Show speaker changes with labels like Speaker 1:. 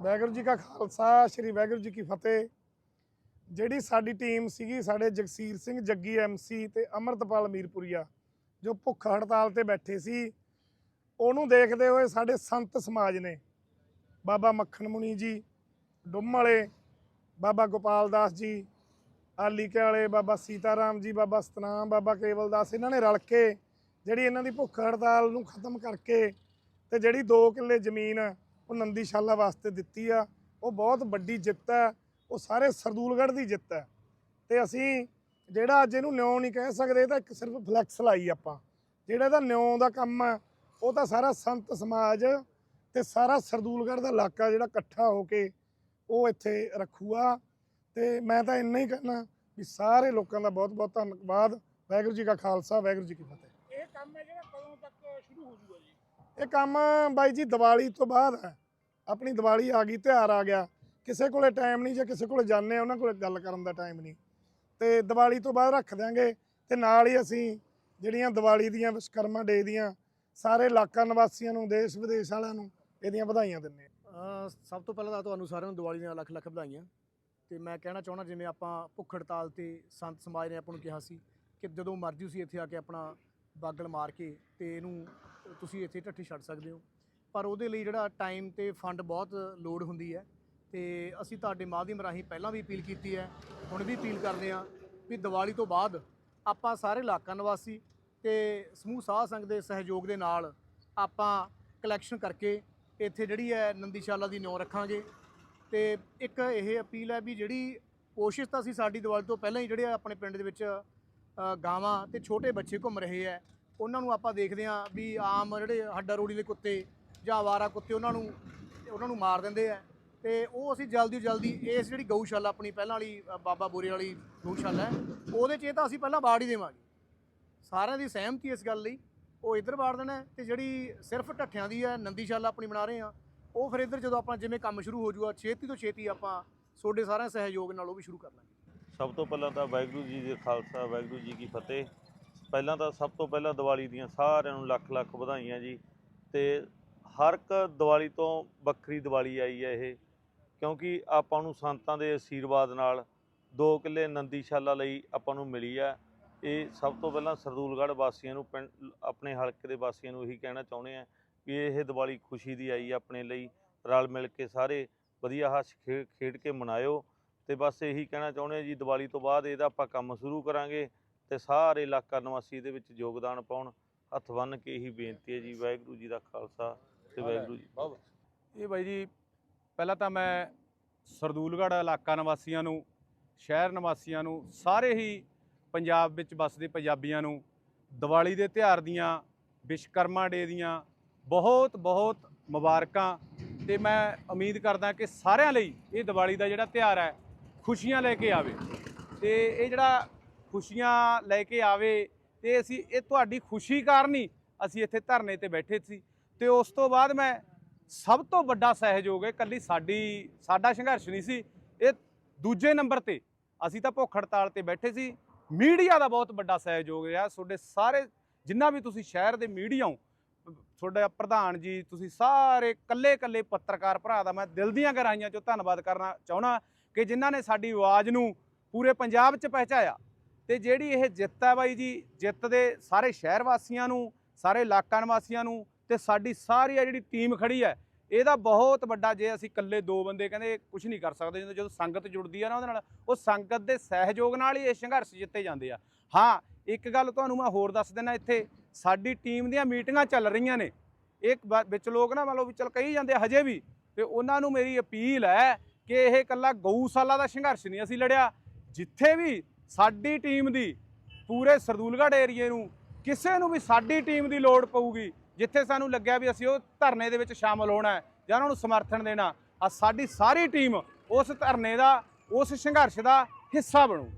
Speaker 1: ਵਾਹਿਗੁਰੂ ਜੀ ਕਾ ਖਾਲਸਾ, ਸ੍ਰੀ ਵਾਹਿਗੁਰੂ ਜੀ ਕੀ ਫਤਿਹ। ਜਿਹੜੀ ਸਾਡੀ ਟੀਮ ਸੀਗੀ, ਸਾਡੇ ਜਗਸੀਰ ਸਿੰਘ ਜੱਗੀ ਐਮਸੀ ਤੇ ਅਮਰਤਪਾਲ ਮੀਰਪੁਰੀਆ, ਜੋ ਭੁੱਖ ਹੜਤਾਲ ਤੇ ਬੈਠੇ ਸੀ, ਉਹਨੂੰ ਦੇਖਦੇ ਹੋਏ ਸਾਡੇ ਸੰਤ ਸਮਾਜ ਨੇ, ਬਾਬਾ ਮੱਖਣ ਮੁਨੀ ਜੀ, ਡੁੰਮ ਵਾਲੇ, ਬਾਬਾ ਗੋਪਾਲ ਦਾਸ ਜੀ, ਆਲੀਕੇ ਵਾਲੇ, ਬਾਬਾ ਸੀਤਾਰਾਮ ਜੀ, ਬਾਬਾ ਸਤਨਾਮ, ਬਾਬਾ ਕੇਵਲ ਦਾਸ, ਇਹਨਾਂ ਨੇ ਰਲ ਕੇ ਜਿਹੜੀ ਇਹਨਾਂ ਦੀ ਭੁੱਖ ਹੜਤਾਲ ਨੂੰ ਖਤਮ ਕਰਕੇ ਤੇ ਜਿਹੜੀ 2 ਕਿੱਲੇ ਜ਼ਮੀਨ ਉਹ ਨੰਦੀਸ਼ਾਲਾ ਵਾਸਤੇ ਦਿੱਤੀ ਆ। ਉਹ ਬਹੁਤ ਵੱਡੀ ਜਿੱਤ ਹੈ। ਉਹ ਸਾਰੇ ਸਰਦੂਲਗੜ੍ਹ ਦੀ ਜਿੱਤ ਹੈ। ਤੇ ਅਸੀਂ ਜਿਹੜਾ ਅੱਜ ਇਹਨੂੰ ਨਿਉ ਨਹੀਂ ਕਹਿ ਸਕਦੇ, ਇਹ ਤਾਂ ਇੱਕ ਸਿਰਫ ਫਲੈਕਸ ਲਾਈ ਆਪਾਂ। ਜਿਹੜਾ ਇਹਦਾ ਨਿਉ ਦਾ ਕੰਮ ਹੈ, ਉਹ ਤਾਂ ਸਾਰਾ ਸੰਤ ਸਮਾਜ ਤੇ ਸਾਰਾ ਸਰਦੂਲਗੜ੍ਹ ਦਾ ਇਲਾਕਾ ਜਿਹੜਾ ਇਕੱਠਾ ਹੋ ਕੇ ਉਹ ਇੱਥੇ ਰੱਖੂਗਾ। ਤੇ ਮੈਂ ਤਾਂ ਇੰਨਾ ਹੀ ਕਹਿਣਾ ਵੀ ਸਾਰੇ ਲੋਕਾਂ ਦਾ ਬਹੁਤ ਬਹੁਤ ਧੰਨਵਾਦ। ਵਾਹਿਗੁਰੂ ਜੀ ਕਾ ਖਾਲਸਾ, ਵਾਹਿਗੁਰੂ ਜੀ ਕੀ ਫਤਿਹ।
Speaker 2: ਇਹ ਕੰਮ ਹੈ ਜਿਹੜਾ ਕਦੋਂ ਤੱਕ ਸ਼ੁਰੂ ਹੋ ਜਾਊਗਾ ਜੀ?
Speaker 1: ਇਹ ਕੰਮ ਬਾਈ ਜੀ ਦੀਵਾਲੀ ਤੋਂ ਬਾਅਦ ਹੈ। ਆਪਣੀ ਦੀਵਾਲੀ ਆ ਗਈ, ਤਿਉਹਾਰ ਆ ਗਿਆ। ਕਿਸੇ ਕੋਲੇ ਟਾਈਮ ਨਹੀਂ, ਜੇ ਕਿਸੇ ਕੋਲੇ ਜਾਂਦੇ ਉਹਨਾਂ ਕੋਲੇ ਗੱਲ ਕਰਨ ਦਾ ਟਾਈਮ ਨਹੀਂ। ਤੇ ਦੀਵਾਲੀ ਤੋਂ ਬਾਅਦ ਰੱਖ ਦਿਆਂਗੇ ਤੇ ਨਾਲ ਹੀ ਅਸੀਂ ਜਿਹੜੀਆਂ ਦੀਵਾਲੀ ਦੀਆਂ ਵਿਸ਼ਕਰਮਾ ਡੇ ਦੀਆਂ, ਸਾਰੇ ਇਲਾਕਾ ਨਿਵਾਸੀਆਂ ਨੂੰ, ਦੇਸ਼ ਵਿਦੇਸ਼ ਵਾਲਿਆਂ ਨੂੰ ਇਹਦੀਆਂ ਵਧਾਈਆਂ ਦਿੰਦੇ ਹਾਂ।
Speaker 2: ਸਭ ਤੋਂ ਪਹਿਲਾਂ ਤਾਂ ਤੁਹਾਨੂੰ ਸਾਰਿਆਂ ਨੂੰ ਦੀਵਾਲੀ ਦੀਆਂ ਲੱਖ ਲੱਖ ਵਧਾਈਆਂ। ਤੇ ਮੈਂ ਕਹਿਣਾ ਚਾਹਣਾ ਜਿਵੇਂ ਆਪਾਂ ਭੁੱਖ ਹੜਤਾਲ ਤੇ ਸੰਤ ਸਮਾਜ ਨੇ ਆਪਾਂ ਨੂੰ ਕਿਹਾ ਸੀ ਕਿ ਜਦੋਂ ਮਰਜ਼ੀ ਤੁਸੀਂ ਇੱਥੇ ਆ ਕੇ ਆਪਣਾ ਬਾਗਲ ਮਾਰ ਕੇ ਤੇ ਇਹਨੂੰ ਤੁਸੀਂ ਇੱਥੇ ਢੱਠੀ ਛੱਡ ਸਕਦੇ ਹੋ। ਪਰ ਉਹਦੇ ਲਈ ਜਿਹੜਾ ਟਾਈਮ ਤੇ ਫੰਡ ਬਹੁਤ ਲੋਡ ਹੁੰਦੀ ਹੈ ਤੇ ਅਸੀਂ ਤੁਹਾਡੇ ਮਾਧਿਅਮ ਰਾਹੀਂ ਪਹਿਲਾਂ ਵੀ ਅਪੀਲ ਕੀਤੀ ਹੈ, ਹੁਣ ਵੀ ਅਪੀਲ ਕਰਦੇ ਹਾਂ ਵੀ ਦੀਵਾਲੀ ਤੋਂ ਬਾਅਦ ਆਪਾਂ ਸਾਰੇ ਇਲਾਕਾ ਨਿਵਾਸੀ ਤੇ ਸਮੂਹ ਸਾਧ ਸੰਗ ਦੇ ਸਹਿਯੋਗ ਦੇ ਨਾਲ ਆਪਾਂ ਕਲੈਕਸ਼ਨ ਕਰਕੇ ਇੱਥੇ ਜਿਹੜੀ ਹੈ ਨੰਦੀਸ਼ਾਲਾ ਦੀ ਨੌ ਰੱਖਾਂਗੇ। ਤੇ ਇੱਕ ਇਹ ਅਪੀਲ ਹੈ ਵੀ ਜਿਹੜੀ ਕੋਸ਼ਿਸ਼ ਤਾਂ ਅਸੀਂ ਸਾਡੀ ਦੀਵਾਲੀ ਤੋਂ ਪਹਿਲਾਂ ਹੀ ਜਿਹੜੇ ਆਪਣੇ ਪਿੰਡ ਦੇ ਵਿੱਚ ਗਾਵਾਂ ਤੇ ਛੋਟੇ ਬੱਚੇ ਘੁੰਮ ਰਹੇ ਹੈ ਉਹਨਾਂ ਨੂੰ ਆਪਾਂ ਦੇਖਦੇ ਹਾਂ ਵੀ ਆਮ ਜਿਹੜੇ ਹੱਡਾ ਰੋੜੀ ਦੇ ਕੁੱਤੇ ਜਾਂ ਆਵਾਰਾ ਕੁੱਤੇ ਉਹਨਾਂ ਨੂੰ ਉਹਨਾਂ ਨੂੰ ਮਾਰ ਦਿੰਦੇ ਆ। ਤੇ ਉਹ ਅਸੀਂ ਜਲਦੀ ਤੋਂ ਜਲਦੀ ਇਸ ਜਿਹੜੀ ਗਊਸ਼ਾਲਾ ਆਪਣੀ ਪਹਿਲਾਂ ਵਾਲੀ ਬਾਬਾ ਬੋਰੇ ਵਾਲੀ ਗਊਸ਼ਾਲਾ ਹੈ, ਉਹਦੇ 'ਚ ਇਹ ਤਾਂ ਅਸੀਂ ਪਹਿਲਾਂ ਬਾੜ ਹੀ ਦੇਵਾਂਗੇ। ਸਾਰਿਆਂ ਦੀ ਸਹਿਮਤੀ ਇਸ ਗੱਲ ਲਈ। ਉਹ ਇੱਧਰ ਬਾੜ ਦੇਣਾ ਹੈ ਤੇ ਜਿਹੜੀ ਸਿਰਫ ਢੱਠਿਆਂ ਦੀ ਹੈ, ਨੰਦੀਸ਼ਾਲਾ ਆਪਣੀ ਬਣਾ ਰਹੇ ਆ ਉਹ ਫਿਰ ਇੱਧਰ ਜਦੋਂ ਆਪਣਾ ਜਿਵੇਂ ਕੰਮ ਸ਼ੁਰੂ ਹੋ ਜੂਗਾ ਛੇਤੀ ਤੋਂ ਛੇਤੀ ਆਪਾਂ ਤੁਹਾਡੇ ਸਾਰਿਆਂ ਸਹਿਯੋਗ ਨਾਲ ਉਹ ਵੀ ਸ਼ੁਰੂ ਕਰ ਲਾਂਗੇ।
Speaker 3: ਸਭ ਤੋਂ ਪਹਿਲਾਂ ਤਾਂ ਵਾਹਿਗੁਰੂ ਜੀ ਦੇ ਖਾਲਸਾ, ਵਾਹਿਗੁਰੂ ਜੀ ਕੀ ਫਤਿਹ। ਪਹਿਲਾਂ ਤਾਂ ਸਭ ਤੋਂ ਪਹਿਲਾਂ ਦੀਵਾਲੀ ਦੀਆਂ ਸਾਰਿਆਂ ਨੂੰ ਲੱਖ ਲੱਖ ਵਧਾਈਆਂ ਜੀ। ਤੇ ਹਰ ਇੱਕ ਦੀਵਾਲੀ ਤੋਂ ਵੱਖਰੀ ਦੀਵਾਲੀ ਆਈ ਹੈ ਇਹ, ਕਿਉਂਕਿ ਆਪਾਂ ਨੂੰ ਸੰਤਾਂ ਦੇ ਆਸ਼ੀਰਵਾਦ ਨਾਲ ਦੋ ਕਿੱਲੇ ਨੰਦੀਸ਼ਾਲਾ ਲਈ ਆਪਾਂ ਨੂੰ ਮਿਲੀ ਆ ਇਹ ਸਭ ਤੋਂ ਪਹਿਲਾਂ ਸਰਦੂਲਗੜ੍ਹ ਵਾਸੀਆਂ ਨੂੰ, ਪਿੰਡ ਆਪਣੇ ਹਲਕੇ ਦੇ ਵਾਸੀਆਂ ਨੂੰ ਇਹੀ ਕਹਿਣਾ ਚਾਹੁੰਦੇ ਆ ਵੀ ਇਹ ਦੀਵਾਲੀ ਖੁਸ਼ੀ ਦੀ ਆਈ ਆਪਣੇ ਲਈ, ਰਲ ਮਿਲ ਕੇ ਸਾਰੇ ਵਧੀਆ ਹੱਸ ਖੇ- ਖੇਡ ਕੇ ਮਨਾਇਓ। ਤੇ ਬਸ ਇਹੀ ਕਹਿਣਾ ਚਾਹੁੰਦੇ ਆ ਜੀ, ਦੀਵਾਲੀ ਤੋਂ ਬਾਅਦ ਇਹਦਾ ਆਪਾਂ ਕੰਮ ਸ਼ੁਰੂ ਕਰਾਂਗੇ। ਤੇ ਸਾਰੇ ਇਲਾਕਾ ਨਿਵਾਸੀ ਇਹਦੇ ਵਿੱਚ ਯੋਗਦਾਨ ਪਾਉਣ। ਹੱਥ ਬੰਨ੍ਹ ਕੇ ਇਹੀ ਬੇਨਤੀ ਹੈ ਜੀ ਵਾਹਿਗੁਰੂ ਜੀ ਦਾ ਖਾਲਸਾ ਤੇ ਵਾਹਿਗੁਰੂ ਜੀ।
Speaker 4: ਇਹ ਬਾਈ ਜੀ ਪਹਿਲਾਂ ਤਾਂ ਮੈਂ ਸਰਦੂਲਗੜ੍ਹ ਇਲਾਕਾ ਨਿਵਾਸੀਆਂ ਨੂੰ ਸ਼ਹਿਰ ਨਿਵਾਸੀਆਂ ਨੂੰ ਸਾਰੇ ਹੀ ਪੰਜਾਬ ਵਿੱਚ ਵੱਸਦੇ ਪੰਜਾਬੀਆਂ ਨੂੰ ਦੀਵਾਲੀ ਦੇ ਤਿਉਹਾਰ ਦੀਆਂ ਵਿਸ਼ਕਰਮਾ ਡੇ ਦੀਆਂ ਬਹੁਤ ਬਹੁਤ ਮੁਬਾਰਕਾਂ ਤੇ ਮੈਂ ਉਮੀਦ ਕਰਦਾ ਕਿ ਸਾਰਿਆਂ ਲਈ ਇਹ ਦੀਵਾਲੀ ਦਾ ਜਿਹੜਾ ਤਿਉਹਾਰ ਹੈ ਖੁਸ਼ੀਆਂ ਲੈ ਕੇ ਆਵੇ। ਤੇ ਇਹ ਜਿਹੜਾ ਖੁਸ਼ੀਆਂ ਲੈ ਕੇ ਆਵੇ ਤੇ ਅਸੀਂ ਇਹ ਤੁਹਾਡੀ ਖੁਸ਼ੀ ਕਾਰਨ ਹੀ ਅਸੀਂ ਇੱਥੇ ਧਰਨੇ ਤੇ ਬੈਠੇ ਸੀ। ਤੇ ਉਸ ਤੋਂ ਬਾਅਦ ਮੈਂ ਸਭ ਤੋਂ ਵੱਡਾ ਸਹਿਯੋਗ ਹੈ ਕੱਲੀ ਸਾਡੀ, ਸਾਡਾ ਸੰਘਰਸ਼ ਨਹੀਂ ਸੀ, ਇਹ ਦੂਜੇ ਨੰਬਰ ਤੇ ਅਸੀਂ ਤਾਂ ਭੁੱਖ ਹੜਤਾਲ ਤੇ ਬੈਠੇ ਸੀ। ਮੀਡੀਆ ਦਾ ਬਹੁਤ ਵੱਡਾ ਸਹਿਯੋਗ ਰਿਹਾ। ਤੁਹਾਡੇ ਸਾਰੇ, ਜਿੰਨਾ ਵੀ ਤੁਸੀਂ ਸ਼ਹਿਰ ਦੇ ਮੀਡੀਆ ਹੋ, ਤੁਹਾਡਾ ਪ੍ਰਧਾਨ ਜੀ, ਤੁਸੀਂ ਸਾਰੇ ਕੱਲੇ ਕੱਲੇ ਪੱਤਰਕਾਰ ਭਰਾ ਦਾ ਮੈਂ ਦਿਲ ਦੀਆਂ ਗਹਿਰਾਈਆਂ ਚੋਂ ਧੰਨਵਾਦ ਕਰਨਾ ਚਾਹੁੰਦਾ ਕਿ ਜਿਨ੍ਹਾਂ ਨੇ ਸਾਡੀ ਆਵਾਜ਼ ਨੂੰ ਪੂਰੇ ਪੰਜਾਬ 'ਚ ਪਹੁੰਚਾਇਆ। ਤੇ ਜਿਹੜੀ ਇਹ ਜਿੱਤ ਹੈ ਬਾਈ ਜੀ, ਜਿੱਤ ਦੇ ਸਾਰੇ ਸ਼ਹਿਰ ਵਾਸੀਆਂ ਨੂੰ, ਸਾਰੇ ਇਲਾਕਾ ਨਿਵਾਸੀਆਂ ਨੂੰ ਤੇ ਸਾਡੀ ਸਾਰੀ ਆ ਜਿਹੜੀ ਟੀਮ ਖੜੀ ਹੈ ਇਹਦਾ ਬਹੁਤ ਵੱਡਾ ਜੇ ਅਸੀਂ ਇਕੱਲੇ ਦੋ ਬੰਦੇ ਕਹਿੰਦੇ ਕੁਝ ਨਹੀਂ ਕਰ ਸਕਦੇ, ਜਦੋਂ ਜਦੋਂ ਸੰਗਤ ਜੁੜਦੀ ਆ ਨਾ ਉਹਦੇ ਨਾਲ, ਉਹ ਸੰਗਤ ਦੇ ਸਹਿਯੋਗ ਨਾਲ ਹੀ ਇਹ ਸੰਘਰਸ਼ ਜਿੱਤੇ ਜਾਂਦੇ ਆ। ਹਾਂ, ਇੱਕ ਗੱਲ ਤੁਹਾਨੂੰ ਮੈਂ ਹੋਰ ਦੱਸ ਦਿੰਦਾ ਇੱਥੇ, ਸਾਡੀ ਟੀਮ ਦੀਆਂ ਮੀਟਿੰਗਾਂ ਚੱਲ ਰਹੀਆਂ ਨੇ। ਇੱਕ ਬ- ਵਿੱਚ ਲੋਕ ਨਾ ਮੰਨ ਲਓ ਵੀ ਚਲ ਕਹੀ ਜਾਂਦੇ ਹਜੇ ਵੀ, ਤੇ ਉਹਨਾਂ ਨੂੰ ਮੇਰੀ ਅਪੀਲ ਹੈ ਕਿ ਇਹ ਇਕੱਲਾ ਗਊਸ਼ਾਲਾ ਦਾ ਸੰਘਰਸ਼ ਨਹੀਂ ਅਸੀਂ ਲੜਿਆ, ਜਿੱਥੇ ਵੀ ਸਾਡੀ ਟੀਮ ਦੀ ਪੂਰੇ ਸਰਦੂਲਗੜ੍ਹ ਏਰੀਏ ਨੂੰ ਕਿਸੇ ਨੂੰ ਵੀ ਸਾਡੀ ਟੀਮ ਦੀ ਲੋੜ ਪਊਗੀ, ਜਿੱਥੇ ਸਾਨੂੰ ਲੱਗਿਆ ਵੀ ਅਸੀਂ ਉਹ ਧਰਨੇ ਦੇ ਵਿੱਚ ਸ਼ਾਮਲ ਹੋਣਾ ਹੈ ਜਾਂ ਉਹਨਾਂ ਨੂੰ ਸਮਰਥਨ ਦੇਣਾ ਆ ਸਾਡੀ ਸਾਰੀ ਟੀਮ ਉਸ ਧਰਨੇ ਦਾ, ਉਸ ਸੰਘਰਸ਼ ਦਾ ਹਿੱਸਾ ਬਣੂ।